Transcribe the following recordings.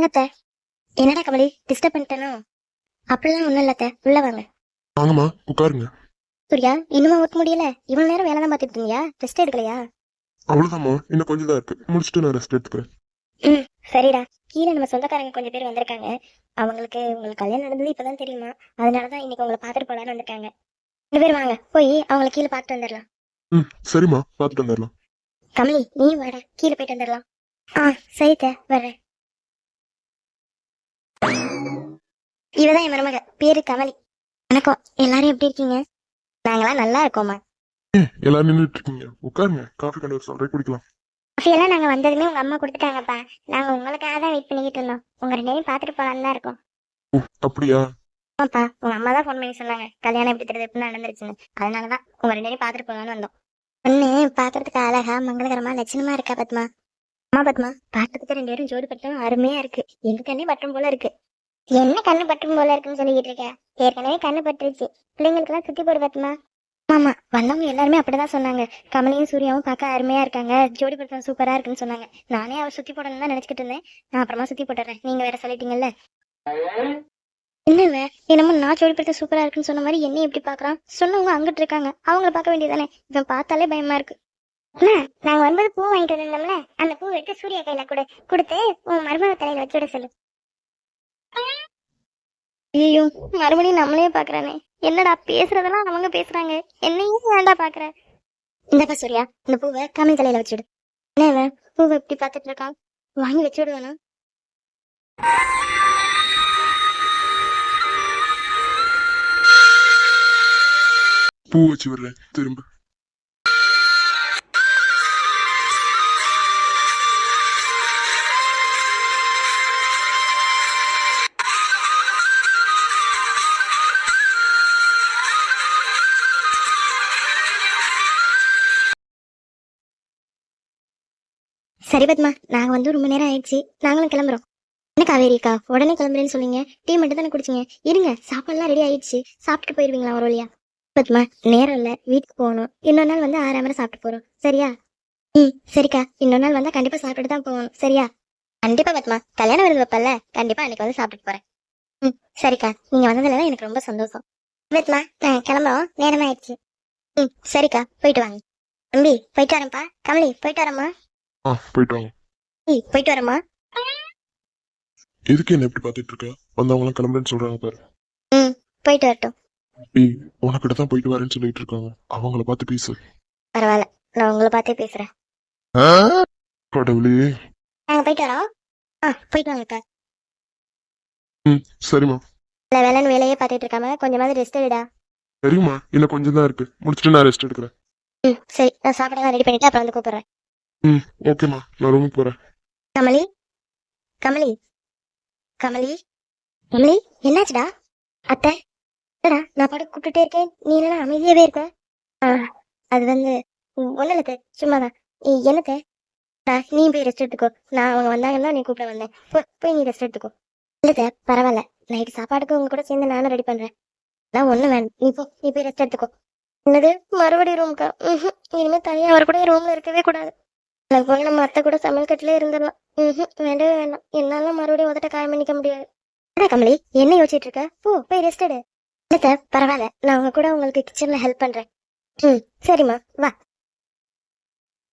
வாங்க அத்தை என்னடா கமலி டிஸ்டர்ப் பண்ணிட்டேனோ? அப்படிலாம் ஒண்ணும் இல்ல அத்தை. உள்ள வாங்க. வாங்கம்மா உட்காருங்க. சூர்யா இன்னுமா ஒர்க் முடியல? இவ்வளவு நேரம் வேலை தான் பார்த்துட்டு இருந்தியா? ரெஸ்ட் எடுக்கலையா? அவ்வளவுதாம்மா இன்னும் கொஞ்சம் தான் இருக்கு. முடிச்சுட்டு நான் ரெஸ்ட் எடுத்துக்கிறேன். ம் சரிடா. கீழே நம்ம சொந்தக்காரங்க கொஞ்சம் பேர் வந்திருக்காங்க. அவங்களுக்கு உங்களுக்கு கல்யாணம் நடந்தது இப்பதான் தெரியுமா? அதனாலதான் இன்னைக்கு உங்களை பார்த்துட்டு போலான்னு வந்திருக்காங்க. ரெண்டு பேர் வாங்க. போய் அவங்கள கீழே பார்த்துட்டு வந்துடலாம். ம் சரிம்மா பார்த்துட்டு வந்துடலாம். கமலி நீ வாடா. கீழே போயிட்டு வந்துடலாம். ஆ சரி தே வர்றேன். இவதான் என் மருமக. பேரு கமலி. வணக்கம். எல்லாரும் எப்படி இருக்கீங்க? நாங்களாம் நல்லா இருக்கோம்மா. ஏன் எல்லாரும் நின்றுட்டு இருக்கீங்க. உட்காருங்க. காஃபி கொண்டு வர சொல்றேன் குடிக்கலாம். காஃபியெல்லாம் நாங்க வந்ததுமே உங்க அம்மா கொடுத்துட்டாங்கப்பா. நாங்க உங்களுக்காக தான் வெயிட் பண்ணிக்கிட்டு இருந்தோம். உங்க ரெண்டு பேரும் பார்த்துட்டு போலான்னு தான் இருக்கோம். ஓ அப்படியா? ஆமாப்பா. உங்க அம்மா தான் ஃபோன் பண்ணி சொன்னாங்க. கல்யாணம் எப்படி தெரியுது எப்படி நடந்துருச்சுன்னு. அதனாலதான் உங்க ரெண்டு பேரும் பார்த்துட்டு போலான்னு வந்தோம். பொண்ணு பாக்குறதுக்கு அழகா மங்களகரமா லட்சணமா இருக்கா பத்மா? அம்மா பத்மா பார்க்கறதுக்கு ரெண்டு பேரும் ஜோடி பட்டம் அருமையா இருக்கு. எங்க கண்ணே பட்டம் போல இருக்கு. என்ன கண்ணு பட்டம் போல இருக்குன்னு சொல்லிக்கிட்டு இருக்க? ஏற்கனவே கண்ணு பட்டுருச்சு. பிள்ளைங்களுக்கு எல்லாம் சுத்தி போடு பத்மா. ஆமா வந்தவங்க எல்லாருமே அப்படிதான் சொன்னாங்க. கமலையும் சூர்யாவும் பார்க்க அருமையா இருக்காங்க. ஜோடி பட்டம் சூப்பரா இருக்குன்னு சொன்னாங்க. நானே அவ சுத்தி போடணும்னு தான் நினைச்சிட்டு இருந்தேன். நான் அப்புறமா சுத்தி போட்டுறேன். நீங்க வேற சொல்லிட்டீங்கல்ல? என்னவே என்னமோ நான் ஜோடி படுத்த சூப்பரா இருக்குன்னு சொன்ன மாதிரி என்ன எப்படி பாக்குறான்? சொன்னவங்க அங்கிட்டு இருக்காங்க. அவங்கள பார்க்க வேண்டியதானே இவன் பார்த்தாலே பயமா இருக்கு. நாங்க வரும்போது பூ வாங்கிட்டு வந்திருந்தோம்ல அந்த பூ எடுத்து சூர்யா கையில கொடு கொடுத்து உன் மருமக தலையில வச்சு விட சொல்லு. ஐயோ மறுபடியும் நம்மளே பாக்குறானே. என்னடா பேசுறதெல்லாம் அவங்க பேசுறாங்க. என்னையும் வேண்டா பாக்குற? இந்தப்பா சூர்யா இந்த பூவை கமல் தலையில வச்சுடு என்ன பூவை எப்படி பார்த்துட்டு இருக்கான். வாங்கி வச்சு விடுவானா பூ வச்சு வர்றேன் திரும்ப. சரி பத்மா நாங்கள் வந்து ரொம்ப நேரம் ஆயிடுச்சு. நாங்களும் கிளம்புறோம். என்ன காவேரிக்கா உடனே கிளம்புறேன்னு சொன்னீங்க. டீ மட்டும் தானே குடிச்சீங்க. இருங்க சாப்பாடுலாம் ரெடி ஆயிடுச்சு. சாப்பிட்டு போயிருவீங்களா ஒரு வழியா? பத்மா நேரம் இல்ல. வீட்டுக்கு போகணும். இன்னொரு நாள் வந்து ஆறாம சாப்பிட்டு போறோம். சரியா? ம் சரிக்கா. இன்னொரு நாள் வந்தா கண்டிப்பா சாப்பிட்டுட்டு தான் போகணும். சரியா? கண்டிப்பா பத்மா. கல்யாணம் வருது வைப்பல்ல கண்டிப்பா அன்னைக்கு வந்து சாப்பிட்டு போறேன். ம் சரிக்கா. நீங்க வந்ததுல எனக்கு ரொம்ப சந்தோஷம். பத்மா நான் கிளம்புறோம். நேரம் ஆயிடுச்சு ம் சரிக்கா. போயிட்டு வாங்க. தம்பி போயிட்டு வரேன்ப்பா. கமலி போயிட்டு வரேம்மா. ஆ போயிட்டு வாங்க. ஏய் போயிட்டு வரேம்மா. எதுக்கு என்ன எப்படி பார்த்துட்டு இருக்க? வந்தவங்களாம் கிளம்புறேன்னு சொல்றாங்க பாரு. ம் போயிட்டு வரட்டும். ஏய் உனக்கிட்ட தான் போயிட்டு வரேன்னு சொல்லிட்டு இருக்காங்க. அவங்கள பார்த்து பேசு. பரவாயில்ல நான் உங்களை பார்த்தே பேசுறேன். கடவுளே. நாங்க போயிட்டு வரோம். ஆ போயிட்டு வாங்கக்கா ம் சரிம்மா இல்லை வேலைன்னு வேலையே பார்த்துட்டு இருக்காம கொஞ்சமாவது ரெஸ்ட் எடுடா. சரிம்மா இன்னும் கொஞ்சம் தான் இருக்கு. முடிச்சுட்டு நான் ரெஸ்ட் எடுக்கிறேன். ம் சரி நான் சாப்பாடெல்லாம் ரெடி பண்ணிட்டு அப்புறம் வந்து கூப்பிடுறேன். ம் ஓகேம்மா நான் ரூமுக்கு போறேன். கமலி? கமலி? கமலி? கமலி என்னாச்சுடா? அத்தை என்னடா நான் பாட்டு கூப்பிட்டுட்டே இருக்கேன். நீ என்ன அமைதியாவே இருக்க? ஆ அது வந்து ஒன்றும் இல்லை சும்மாதான். நீ என்னத்த? நீ போய் ரெஸ்ட் எடுத்துக்கோ. நான் அவங்க வந்தாங்கன்னா நீ கூப்பிட வந்தேன். போய் நீ ரெஸ்ட் எடுத்துக்கோ. இல்லத்த பரவாயில்ல. நைட்டு சாப்பாடுக்கு உங்க கூட சேர்ந்து நானும் ரெடி பண்றேன். அதான் ஒன்றும் வேணும். நீ போ நீ போய் ரெஸ்ட் எடுத்துக்கோ. என்னது? மறுபடியும் ரூம்க்கா ம் இனிமேல் தனியாக அவர் கூட ரூம்ல இருக்கவே கூடாது. இல்லை போய் நம்ம அத்தை கூட சமையல் கட்டிலே இருந்துடலாம் ம் வேண்டவே வேண்டாம். என்னால மறுபடியும் உதட்ட காயம் பண்ணிக்க முடியாது. அதான் கமலி என்ன யோசிச்சுட்டு இருக்க? போ போய் ரெஸ்ட் எடு. இல்லத்த பரவாயில்ல. நான் உங்க கூட உங்களுக்கு கிச்சன்ல ஹெல்ப் பண்றேன். ம் சரிம்மா. வா.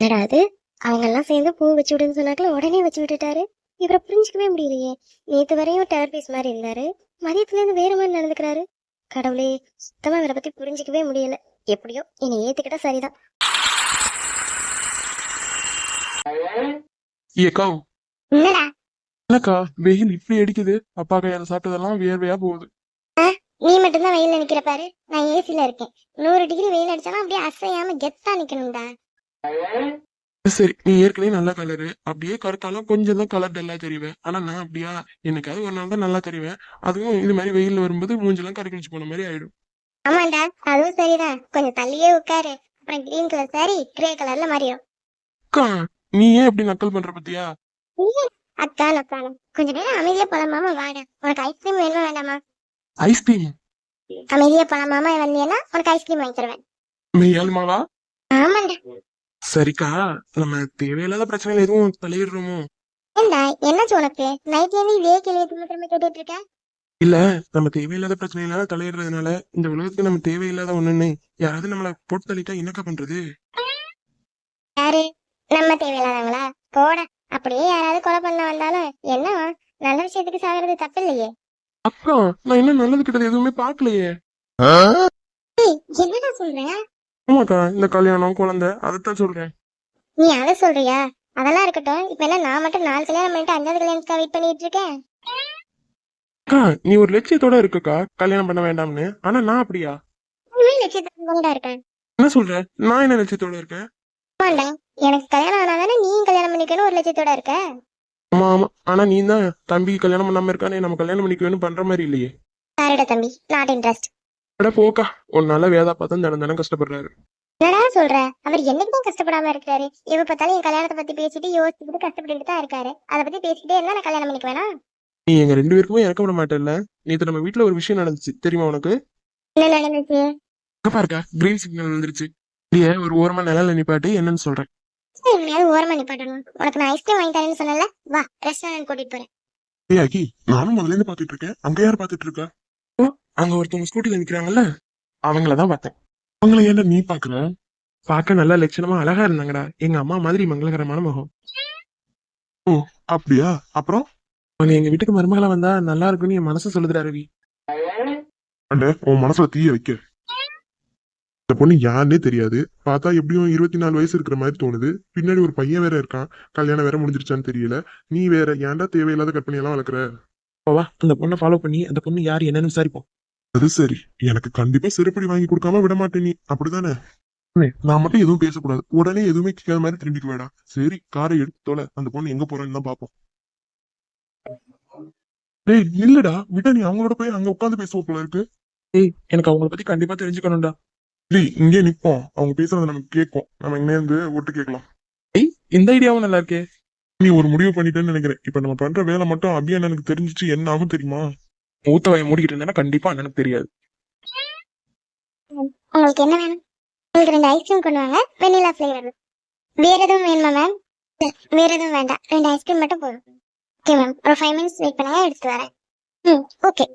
என்னடா அது? அவங்க எல்லாம் சேர்ந்து பூ வச்சு விடுன்னு சொன்னாக்கல உடனே வச்சு விட்டுட்டாரு. இவரை புரிஞ்சுக்கவே முடியலையே. நேத்து வரையும் டேர் பீஸ் மாதிரி இருந்தாரு. மதியத்துல இருந்து வேற மாதிரி நடந்துக்கிறாரு. கடவுளே சுத்தமா இவரை பத்தி புரிஞ்சுக்கவே முடியல. எப்படியோ என்னை ஏத்துக்கிட்டா சரிதான். ஏக்கா. என்னடா? என்னக்கா வெயில் இப்படி அடிக்குது. அப்பா கையால சாப்பிட்டதெல்லாம் வேர்வையா போகுது. நீ மட்டும்தான் வெயில்ல நிக்கிற பாரு. நான் ஏசில இருக்கேன். நூறு டிகிரி வெயில் அடிச்சாலும் அப்படியே அசையாம கெத்தா நிக்கணும்டா. சரி நீ ஏற்கனவே நல்ல கலரு அப்படியே கருத்தாலும் கொஞ்சம் தான் கலர் டல்லா தெரிவேன் ஆனா நான் அப்படியா? என்னைக்காவது ஒரு நாள் தான் நல்லா தெரிவேன். அதுவும் இது மாதிரி வெயில்ல வரும்போது மூஞ்செல்லாம் கருக்கழிச்சு போன மாதிரி ஆயிடும். ஆமாண்டா அதுவும் சரிதான். கொஞ்சம் தள்ளியே உட்காரு. அப்புறம் கிரீன் கலர் சாரி கிரே கலர்ல மாறிடும். நீ ஏன் இப்படி நக்கல் பண்ற பத்தியா? அத்தான் அத்தான் கொஞ்ச நேரம் அமைதியா போலாமாமா வாடா. உனக்கு ஐஸ்கிரீம் வேணுமா வேண்டாமா? ஐஸ்கிரீம் அமைதியா போலாமாமா வந்தீங்கன்னா உனக்கு ஐஸ்கிரீம் வாங்கி தருவேன். மெய்யாலுமாவா ஆமாண்டா. சரிக்கா. நம்ம தேவையில்லாத பிரச்சனையில எதுவும் தலையிடுறோமோ? ஏண்டா? என்னாச்சு உனக்கு? நைட்ல இருந்து இதே கேள்வி கேட்டுட்டு இருக்க? இல்ல நம்ம தேவையில்லாத பிரச்சனையில தலையிடுறதுனால இந்த உலகத்துக்கு நம்ம தேவையில்லாத ஒண்ணுன்னு யாராவது நம்மள போட்டு தள்ளிட்டா என்னக்கா பண்றது? யாரு? நம்ம தேவையில்லாதவங்களா? போட. அப்படியே யாராவது கொலை பண்ண வந்தாலும் என்னவா நல்ல விஷயத்துக்கு சாகிறது தப்பு இல்லையே அக்கா நான் என்ன நல்லது கிட்டது எதுவுமே பார்க்கலையே. ஏய், என்னடா சொல்ற? ஆமாக்கா இந்த கல்யாணம் குழந்தை அதைத்தான் சொல்றேன். நீ அதை சொல்றியா? அதெல்லாம் இருக்கட்டும். இப்ப என்ன நான் மட்டும் நாலு கல்யாணம் பண்ணிட்டு அஞ்சாவது கல்யாணத்துக்கு வெயிட் பண்ணிட்டு இருக்கேன்? அக்கா நீ ஒரு லட்சியத்தோட இருக்குக்கா கல்யாணம் பண்ண வேண்டாம்னு? ஆனா நான் அப்படியா? லட்சியத்தோட இருக்கேன். என்ன சொல்ற? நான் என்ன லட்சியத்தோட இருக்கேன்? எனக்கு கல்யாணம் ஆனாதானே நீயும் கல்யாணம் பண்ணிக்கணும் ஒரு லட்சியத்தோட இருக்க? ஆமா ஆமா. ஆனா நீ தான் தம்பிக்கு கல்யாணம் பண்ணாம இருக்கானே நம்ம கல்யாணம் பண்ணிக்கணும்னு பண்ற மாதிரி இல்லையே. சாரிடா தம்பி? நாட் இன்ட்ரெஸ்ட் அட போக்கா. ஒரு நல்ல வேதா பார்த்தா தினம் தினம் கஷ்டப்படுறாரு. என்னடா சொல்ற? அவர் என்னைக்குதான் கஷ்டப்படாம இருக்காரு. இவ பார்த்தாலும் என் கல்யாணத்தை பத்தி பேசிட்டு யோசிச்சுட்டு கஷ்டப்பட்டுட்டு தான் இருக்காரு. அதை பத்தி இருந்தா நான் கல்யாணம் பண்ணிக்க வேணாம்? நீ எங்க ரெண்டு பேருக்குமே இறக்க விட மாட்டேல்ல. நேத்து நம்ம வீட்ல ஒரு விஷயம் நடந்துச்சு. தெரியுமா உனக்கு? என்ன நடந்துச்சு? பாருக்கா. கிரீன் சிக்னல் வந்துருச்சு. ஒரு ஓரமா நிழல்ல நிப்பாட்டு என்னன்னு சொல்றேன். எப்படியாவது ஓரமா நிப்பாட்டணும் உனக்கு நான் ஐஸ்கிரீம் வாங்கி தரேன்னு சொன்னல வா ரெஸ்டாரண்ட் கூட்டிட்டு போறேன். ஏய் அக்கி நானும் முதல்ல இருந்து பாத்துட்டு இருக்கேன் அங்க யார் பாத்துட்டு இருக்கா ஓ அங்க ஒருத்தவங்க ஸ்கூட்டில நிக்கிறாங்கல்ல? அவங்களதான் பார்த்தேன். அவங்கள ஏன்டா நீ பாக்குற பார்க்க நல்லா லட்சணமா அழகா இருந்தாங்கடா. எங்க அம்மா மாதிரி மங்களகரமான முகம். ஓ அப்படியா? அப்புறம்? அவங்க எங்க வீட்டுக்கு மருமகளா வந்தா நல்லா இருக்கும்னு என் மனசு சொல்லுதுடா ரவி. அண்ட உன் மனசுல தீய வைக்க. இந்த பொண்ணு யாருன்னே தெரியாது. பார்த்தா எப்படியும் இருபத்தி நாலு வயசு இருக்கிற மாதிரி தோணுது. பின்னாடி ஒரு பையன் வேற இருக்கான். கல்யாணம் வேற முடிஞ்சிருச்சான்னு தெரியல. நீ வேற ஏன்டா தேவையில்லாத கற்பனை எல்லாம் வளர்க்குற? வா அந்த பொண்ணை ஃபாலோ பண்ணி அந்த பொண்ணு யார் என்னன்னு விசாரிப்போம். அது சரி. எனக்கு கண்டிப்பா செருப்படி வாங்கி கொடுக்காம விட மாட்டே நீ. அப்படிதானே? நான் மட்டும் எதுவும் பேசக்கூடாது. உடனே எதுவுமே கேட்காத மாதிரி திரும்பிக்க வேடாம் சரி காரை எடுத்து தொலை. அந்த பொண்ணு எங்க போறேன்னு தான் பாப்போம் டேய் இல்லடா. விட்டா நீ அவங்களோட போய் அங்க உட்காந்து பேசுவ போல இருக்கு. ஏய் எனக்கு அவங்கள பத்தி கண்டிப்பா தெரிஞ்சுக்கணும்டா. டேய் இங்கே நிப்போம். அவங்க பேசுறத நமக்கு கேட்கும் நம்ம இங்கே இருந்து ஒட்டு கேட்கலாம். ஏய் இந்த ஐடியாவும் நல்லா இருக்கே. நீ ஒரு முடிவு பண்ணிட்டேன்னு நினைக்கிறேன். இப்ப நம்ம பண்ற வேலை மட்டும் அபியா எனக்கு தெரிஞ்சிச்சு என்ன ஆகும் தெரியுமா? ஊத்த வாயை மூடிக்கிட்டு இருந்தேன்னா கண்டிப்பா அண்ணனுக்கு தெரியாது. உங்களுக்கு என்ன வேணும்? உங்களுக்கு ரெண்டு ஐஸ்கிரீம் கொண்டு வாங்க. வெண்ணிலா ஃபிளேவர் வேற எதுவும் வேணுமா மேம் வேற எதுவும் வேண்டாம். ரெண்டு ஐஸ்கிரீம் மட்டும் போதும். ஓகே மேம் ஒரு ஃபைவ் மினிட்ஸ் வெயிட் பண்ணுங்க எடுத்து வரேன். ம் ஓகே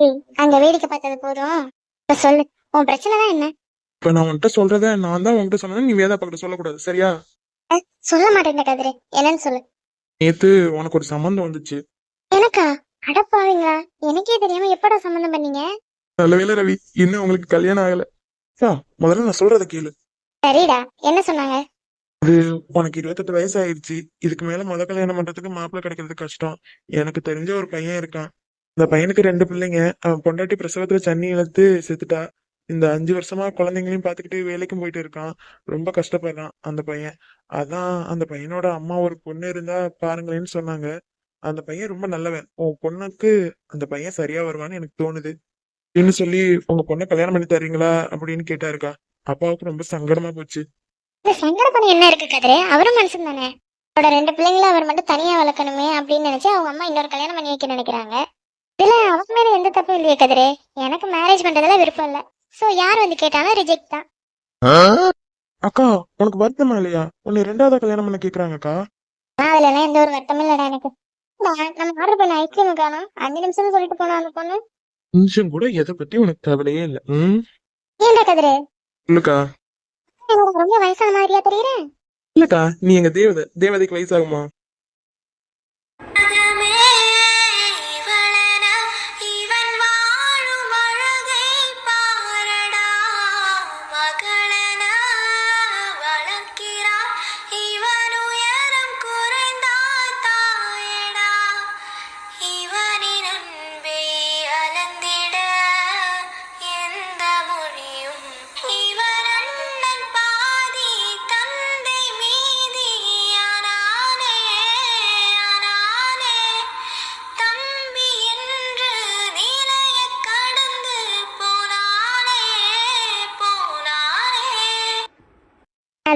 ம் அங்க வேடிக்கை பார்த்தது போதும். இப்ப சொல்லு. உன் பிரச்சனை தான் என்ன? இப்ப நான் உன்கிட்ட சொல்றத நான் தான் உன்கிட்ட சொன்னேன் நீ வேதா பக்கத்துல சொல்லக்கூடாது சரியா? சொல்ல மாட்டேன் கதிரே என்னன்னு சொல்லு. நேத்து உனக்கு ஒரு சம்மந்தம் வந்துச்சு. எனக்கா? அடப்பாவீங்களா எனக்கே தெரியாம எப்படா சம்மந்தம் பண்ணீங்க? நல்ல வேலை ரவி இன்னும் உங்களுக்கு கல்யாணம் ஆகல. சா முதல்ல நான் சொல்றத கேளு. சரிடா என்ன சொன்னாங்க? அது உனக்கு இருபத்தெட்டு வயசு ஆயிடுச்சு இதுக்கு மேல முத கல்யாணம் பண்றதுக்கு மாப்பிள்ளை கிடைக்கிறது கஷ்டம். எனக்கு தெரிஞ்ச ஒரு பையன் இருக்கான். இந்த பையனுக்கு ரெண்டு பிள்ளைங்க. அவன் பொண்டாட்டி பிரசவத்துல தண்ணி இழுத்து செத்துட்டா. இந்த அஞ்சு வருஷமா குழந்தைங்களையும் பார்த்துக்கிட்டு வேலைக்கும் போயிட்டு இருக்கான். ரொம்ப கஷ்டப்படுறான் அந்த பையன். அதான் அந்த பையனோட அம்மா ஒரு பொண்ணு இருந்தா பாருங்களேன்னு சொன்னாங்க. அந்த பையன் ரொம்ப நல்லவன். உன் பொண்ணுக்கு அந்த பையன் சரியா வருவான்னு எனக்கு தோணுது. அப்படின்னு சொல்லி உங்க பொண்ணை கல்யாணம் பண்ணி தரீங்களா அப்படின்னு கேட்டாருக்கா. அப்பாவுக்கு ரொம்ப சங்கடமா போச்சு. சங்கடப்பணி என்ன இருக்கு கதிரே? அவரும் மனுஷன் தானே. அவரோட ரெண்டு பிள்ளைங்கள அவர் மட்டும் தனியா வளர்க்கணுமே அப்படின்னு நினைச்சு அவங்க அம்மா இன்னொரு கல்யாணம் பண்ணி வைக்க நினைக்கிறாங்க. இதுல அவங்க மேல எந்த தப்பும் இல்லையே கதிரே. எனக்கு மேரேஜ் பண்றதுல விருப்பம் இல்ல. சோ யார் வந்து கேட்டாலும் ரிஜெக்ட் தான். அக்கா உனக்கு வருத்தமா இல்லையா? உன்னை ரெண்டாவது கல்யாணம் பண்ண கேக்குறாங்கக்கா. அதுல எல்லாம் எந்த ஒரு வருத்தமும் இல்லடா எனக்கு. நம்ம ஆர்டர் பண்ண ஐஸ்கிரீம் காணும் அஞ்சு நிமிஷம் சொல்லிட்டு போனா அந்த பொண்ணு. கொஞ்சம் கூட எதை பத்தி உனக்கு கவலையே இல்ல ம்? ஏன்டா கதிரே? இல்லக்கா. ரொம்ப வயசான மாதிரியா தெரியுறேன் இல்லக்கா நீ எங்க தேவதை தேவதைக்கு வயசாகுமா?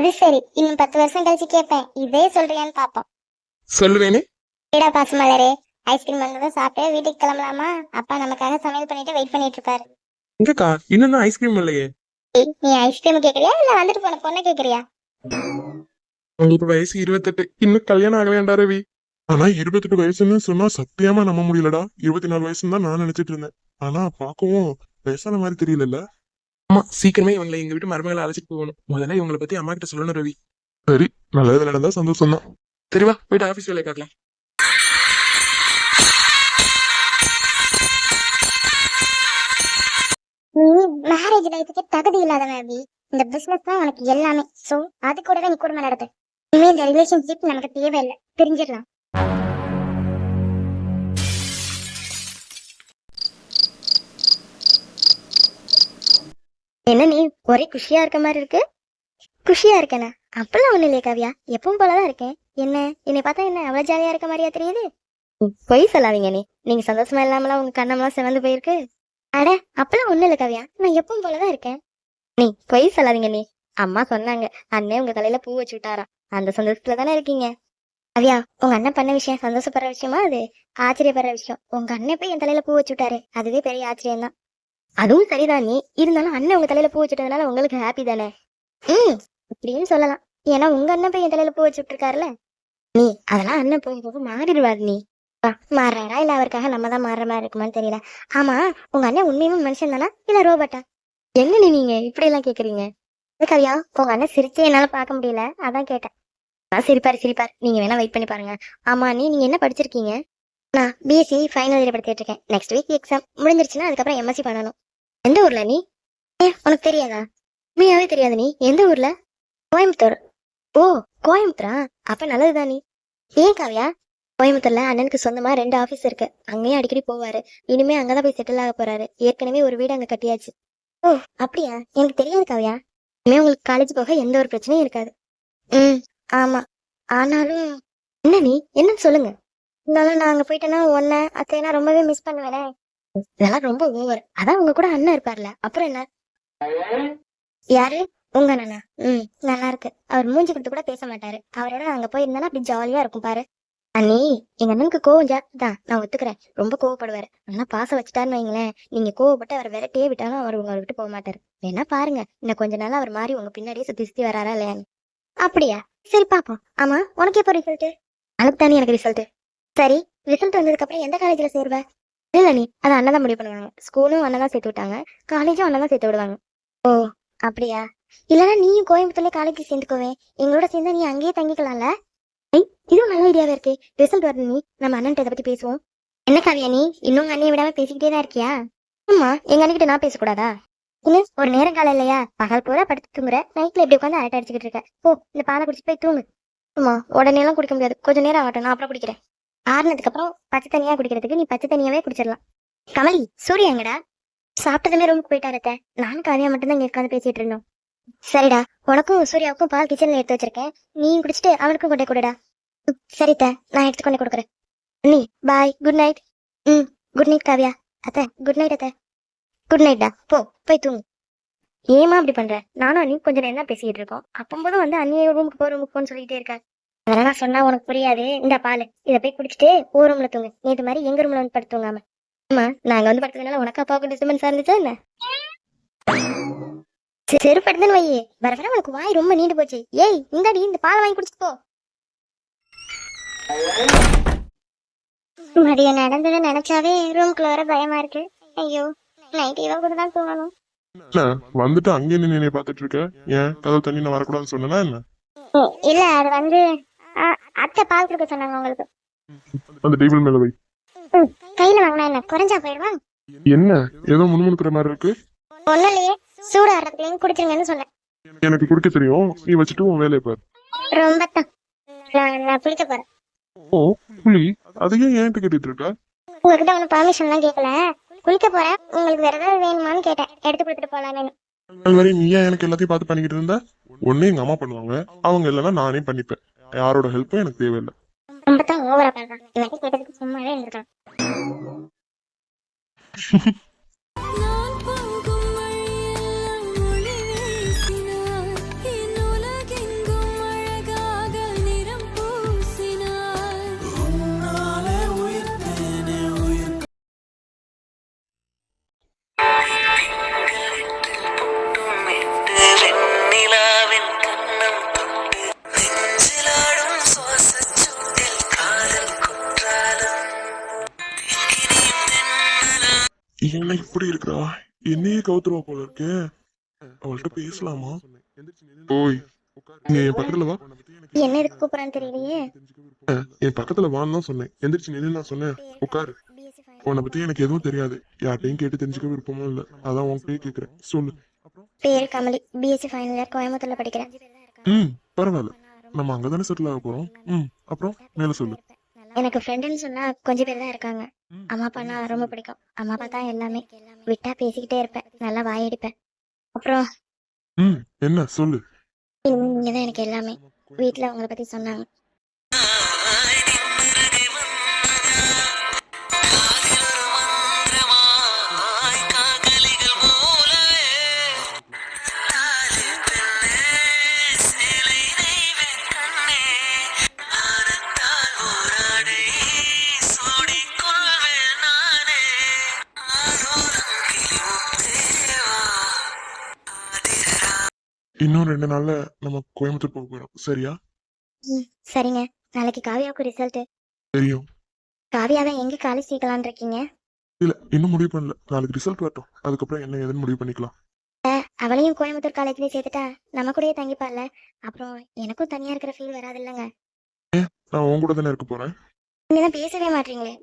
அது சரி. இன்னும் பத்து வருஷம் கழிச்சு கேட்பேன் இதே சொல்றியான்னு பாப்போம். சொல்லுவேனே ஏடா பாசமலரே ஐஸ்கிரீம் வந்ததும் சாப்பிட்டு வீட்டுக்கு கிளம்பலாமா? அப்பா நமக்காக சமையல் பண்ணிட்டு வெயிட் பண்ணிட்டு இருப்பாரு எங்கக்கா? இன்னும் ஐஸ்கிரீம் இல்லையே. நீ ஐஸ்கிரீம் கேக்குறியா? இல்ல வந்துட்டு போன பொண்ணை கேக்குறியா? உங்களுக்கு வயசு இருபத்தெட்டு. இன்னும் கல்யாணம் ஆகலையாண்டா ரவி. ஆனா இருபத்தெட்டு வயசுன்னு சொன்னா சத்தியமா நம்ப முடியலடா. இருபத்தி நாலு வயசுன்னு தான் நான் நினைச்சிட்டு இருந்தேன். ஆனா பார்க்கவும் வயசான மாதிரி தெரியலல்ல. ஆமா சீக்கிரமே இவங்களை எங்க வீட்டு மருமகளை அழைச்சிட்டு போகணும். முதல்ல இவங்களை பத்தி அம்மா கிட்ட சொல்லணும் ரவி. சரி நல்லது நடந்தா சந்தோஷம் தான் சரி வா போயிட்டு ஆபீஸ் வேலையை பார்க்கலாம். நீ மேரேஜ் லைஃபுக்கு தகுதி இல்லாதவன் அபி இந்த பிசினஸ் தான் உனக்கு எல்லாமே. சோ அது கூட தான் நீ குடும்பம் நடத்து. இனிமே இந்த ரிலேஷன்ஷிப் நமக்கு தேவையில்லை. பிரிஞ்சிடலாம். என்ன நீ ஒரே குஷியா இருக்க மாதிரி இருக்கு? குஷியா இருக்கேனா? அப்பெல்லாம் ஒண்ணு இல்லையே காவியா. எப்பவும் போலதான் இருக்கேன். என்ன? என்னை பார்த்தா என்ன அவ்வளவு ஜாலியா இருக்க மாதிரியா தெரியுது? பொய் சொல்லாதீங்க நீ. நீங்க சந்தோஷமா இல்லாமலாம் உங்க கண்ணமெல்லாம் சிவந்து போயிருக்கு? அட அப்பெல்லாம் ஒண்ணு இல்ல கவியா. நான் எப்பவும் போலதான் இருக்கேன். நீ பொய் சொல்லாதீங்க நீ. அம்மா சொன்னாங்க. அண்ணே உங்க தலையில பூ வச்சு விட்டாராம். அந்த சந்தோஷத்துல தானே இருக்கீங்க? கவியா உங்க அண்ணன் பண்ண விஷயம் சந்தோஷப்படுற விஷயமா அது? ஆச்சரியப்படுற விஷயம். உங்க அண்ணன் போய் என் தலையில பூ வச்சு விட்டாரு. அதுவே பெரிய ஆச்சரியம் தான் அதுவும் சரிதான் நீ. இருந்தாலும் அண்ணன் உங்க தலையில பூ வச்சுட்டதுனால உங்களுக்கு ஹாப்பி தானே? ம் அப்படின்னு சொல்லலாம். ஏன்னா உங்க அண்ணன் போய் என் தலையில பூ வச்சு விட்டுருக்காருல்ல நீ அதெல்லாம் அண்ணன் போக போக மாறிடுவாரு நீ. ஆ, மாறுறாரா? இல்ல அவருக்காக நம்ம தான் மாறுற மாதிரி இருக்குமான்னு தெரியல. ஆமா உங்க அண்ணன் உண்மையுமே மனுஷன் தானா? இல்ல ரோபோட்டா? என்ன நீ நீங்க இப்படி எல்லாம் கேக்குறீங்க? கவியா உங்க அண்ணன் சிரிச்சே என்னால பார்க்க முடியல. அதான் கேட்டேன். ஆ, சிரிப்பாரு சிரிப்பார். நீங்க வேணா வெயிட் பண்ணி பாருங்க. ஆமா நீ நீங்க என்ன படிச்சிருக்கீங்க? நான் பிஎஸ்சி ஃபைனல் இயர் படிச்சிட்டு இருக்கேன். நெக்ஸ்ட் வீக் எக்ஸாம் முடிஞ்சிருச்சுன்னா அதுக்கப்புறம் எம்எஸ்சி பண்ணணும். எந்த ஊர்ல நீ? ஏ உனக்கு தெரியாதா? உண்மையாவே தெரியாது நீ. எந்த ஊர்ல? கோயம்புத்தூர். ஓ கோயம்புத்தூரா? அப்ப நல்லதுதான் நீ. ஏன் காவியா? கோயம்புத்தூர்ல அண்ணனுக்கு சொந்தமா ரெண்டு ஆபீஸ் இருக்கு. அங்கேயும் அடிக்கடி போவாரு. இனிமே அங்கதான் போய் செட்டில் ஆக போறாரு. ஏற்கனவே ஒரு வீடு அங்க கட்டியாச்சு. ஓ அப்படியா? எனக்கு தெரியாது காவியா. இனிமே உங்களுக்கு காலேஜ் போக எந்த ஒரு பிரச்சனையும் இருக்காது. ம் ஆமா. ஆனாலும் என்ன நீ? என்னன்னு சொல்லுங்க. இருந்தாலும் நான் அங்க போயிட்டேன்னா ஒன்ன அத்தைனா ரொம்பவே மிஸ் பண்ணுவேனே. இதெல்லாம் ரொம்ப ஓவர் அதான் உங்க கூட அண்ணன் இருப்பார்ல. அப்புறம் என்ன? யாரு? உங்க அண்ணனா? ம் நல்லா இருக்கு. அவர் மூஞ்சி கொடுத்து கூட பேச மாட்டாரு. அவரோட அங்க போயிருந்தேன்னா அப்படி ஜாலியா இருக்கும் பாரு. அண்ணி எங்க அண்ணனுக்கு கோவம் ஜாஸ்தி தான். நான் ஒத்துக்கிறேன். ரொம்ப கோவப்படுவாரு. அண்ணா பாசம் வச்சுட்டாருன்னு வைங்களேன். நீங்க கோவப்பட்டு அவர் விரட்டியே விட்டாலும் அவர் உங்களை விட்டு போக மாட்டாரு. வேணா பாருங்க. இன்னும் கொஞ்ச நாள் அவர் மாதிரி உங்க பின்னாடியே சுத்தி சுத்தி வராரா இல்லையான்னு அப்படியா? சரி பாப்போம். ஆமா உனக்கு எப்போ ரிசல்ட் அனுப்பு தானே எனக்கு ரிசல்ட் சரி ரிசல்ட் வந்ததுக்கு அப்புறம் எந்த காலேஜ்ல சேருவ? இல்லை நீ அதை அண்ணன் தான் முடிவு பண்ணுவாங்க. ஸ்கூலும் அண்ணன் தான் சேர்த்து விட்டாங்க. காலேஜும் அண்ணன் தான் சேர்த்து விடுவாங்க. ஓ அப்படியா? இல்லைன்னா நீயும் கோயம்புத்தூர்ல காலேஜ் சேர்ந்துக்கோவே. எங்களோட சேர்ந்தா நீ அங்கேயே தங்கிக்கலாம்ல? ஐ இதுவும் நல்ல ஐடியாவே இருக்கு. ரிசல்ட் வரணும் நீ. நம்ம அண்ணன் இதை பத்தி பேசுவோம். என்ன காவியா நீ? இன்னும் அண்ணையை அண்ணியை விடாம பேசிக்கிட்டே தான் இருக்கியா? ஆமா எங்க அண்ணிக்கிட்ட நான் பேசக்கூடாதா? இல்ல ஒரு நேரம் காலம் இல்லையா? பகல் பூரா படுத்து தூங்குற. நைட்ல இப்படி உட்காந்து அரட்டை அடிச்சுக்கிட்டு இருக்க. ஓ இந்த பாலை குடிச்சு போய் தூங்கு. ஆமா உடனே எல்லாம் குடிக்க முடியாது. கொஞ்ச நேரம் ஆகட்டும் நான் அப்புறம் குடிக்கிறேன். ஆறுனதுக்கு அப்புறம் பச்சை தனியா குடிக்கிறதுக்கு நீ பச்சை தண்ணியாவே குடிச்சிடலாம். கமலி சூர்யா எங்கடா? சாப்பிட்டதுமே ரூமுக்கு போயிட்டாரு அத்தை. நானும் காவியா மட்டும்தான் இங்க உட்காந்து பேசிட்டு இருந்தோம். சரிடா உனக்கும் சூர்யாவுக்கும் பால் கிச்சன்ல எடுத்து வச்சிருக்கேன். நீ குடிச்சிட்டு அவனுக்கும் கொண்டே கொடுடா. சரித்த சரி அத்தை, நான் எடுத்து கொண்டே கொடுக்குறேன். நீ பாய் குட் நைட் ம் குட் நைட் காவியா. அத்த குட் நைட் அத்த. குட் நைட்டா போ போய் தூங்கு. ஏமா அப்படி பண்ற? நானும் அண்ணி கொஞ்ச நேரம் தான் பேசிட்டு இருக்கோம். அப்பம்போதும் வந்து அண்ணியை ரூமுக்கு போ ரூமுக்கு போன்னு சொல்லிட்டே இருக்கா அதெல்லாம் சொன்னா உனக்கு புரியாது. இந்த பால். இதை போய் குடிச்சிட்டு ஓ ரூம்ல தூங்கு. நேற்று மாதிரி எங்க ரூம்ல வந்து படுத்து தூங்காம. ஆமா நாங்க வந்து படுத்ததுனால உனக்கு அப்பாவுக்கு டிஸ்டர்பன்ஸா இருந்துச்சா என்ன? செ- செருப்படுதுன்னு வையே. வர வர உனக்கு வாய் ரொம்ப நீண்டு போச்சு. ஏய் இந்தாடி இந்த பாலை வாங்கி குடிச்சிட்டு போ. மதியம் நடந்ததை நினைச்சாவே ரூம்குள்ள வர பயமா இருக்கு. ஐயோ நைட் இவன் கூட தான் தூங்கணும். என்ன வந்துட்டு அங்கே நின்று பார்த்துட்டு இருக்க? ஏன்? கதவு தண்ணி நான் வரக்கூடாதுன்னு சொன்னேனா என்ன? இல்ல அது வந்து அத்தை பால் கொடுக்க சொன்னாங்க உங்களுக்கு. அந்த டேபிள் மேல வை. கையில வாங்கினா என்ன? குறைஞ்சா போயிடுவா என்ன? ஏதோ முணுமுணுக்கிற மாதிரி இருக்கு. ஒன்னும் இல்லையே சூடு ஆடுறதுலையும் குடிச்சிருங்கன்னு சொன்னேன். எனக்கு குடிக்க தெரியும். நீ வச்சுட்டு உன் வேலையை பாரு. ரொம்ப தான். நான் நான் குளிக்க போறேன். ஓ புலி அதையே ஏன்ட்டு கேட்டுட்டு இருக்க? உங்ககிட்ட ஒன்றும் பர்மிஷன்லாம் கேட்கல குளிக்க போறேன். உங்களுக்கு வேற ஏதாவது வேணுமான்னு கேட்டேன். எடுத்து கொடுத்துட்டு போலான்னு நாள் வரை நீ ஏன் எனக்கு எல்லாத்தையும் பார்த்து பண்ணிக்கிட்டு இருந்த? ஒண்ணு எங்க அம்மா பண்ணுவாங்க. அவங்க இல்லைன்னா நானே பண்ணிப்பேன். யாரோட ஹெல்ப்பும் எனக்கு தேவையில்லை. ரொம்ப தான் ஓவரா பண்றான் இவன் கேட்டதுக்கு சும்மாவே இருந்திருக்கான் என்ன இப்படி இருக்கிறா? என்னையே கவுத்துருவா போல இருக்கு. அவள்கிட்ட பேசலாமா? ஓய் நீ என் பக்கத்துல வா. என்ன எதுக்கு கூப்பிடறான்னு தெரியலையே. என் பக்கத்துல வான்னு தான் சொன்னேன். எந்திரிச்சு நின்னு நான் சொன்னேன். உட்காரு. உன்னை பத்தி எனக்கு எதுவும் தெரியாது. யார்ட்டையும் கேட்டு தெரிஞ்சுக்க விருப்பமும் இல்ல. அதான் உன்கிட்டயே கேக்குறேன். சொல்லு. பேரு கமலி. பிஎஸ்சி ஃபைனல் இயர் கோயம்புத்தூர்ல படிக்கிறேன். ம் பரவாயில்ல. நம்ம அங்கதானே செட்டில் ஆக போறோம். ம் அப்புறம் மேல சொல்லு. எனக்கு ஃப்ரெண்டுன்னு சொன்னா கொஞ்சம் பேர் தான் இருக்காங்க. அம்மா அப்பானா ரொம்ப பிடிக்கும். அம்மா அப்பா தான் எல்லாமே. விட்டா பேசிக்கிட்டே இருப்பேன். நல்லா வாயடிப்பேன் அப்புறம் ம் என்ன? சொல்லு. நீங்க தான் எனக்கு எல்லாமே. வீட்ல உங்களை பத்தி சொன்னாங்க. இன்னும் ரெண்டு நாள்ல நம்ம கோயம்புத்தூர் போக போறோம். சரியா? ம், சரிங்க. நாளைக்கு காவியாவுக்கு ரிசல்ட் தெரியும். காவியாவை எங்க காலேஜ் சேர்க்கலான் இருக்கீங்க? இல்ல இன்னும் முடிவு பண்ணல. நாளைக்கு ரிசல்ட் வரட்டும். அதுக்கப்புறம் என்ன ஏதுன்னு முடிவு பண்ணிக்கலாம். அவளையும் கோயம்புத்தூர் காலேஜ்லயே சேர்த்துட்டா நம்ம கூடயே தங்கிப்பால அப்புறம் எனக்கும் தனியா இருக்கிற ஃபீல் வராது இல்லைங்க. நான் உன் கூட தானே இருக்க போறேன்? பேசவே மாட்டீங்களே.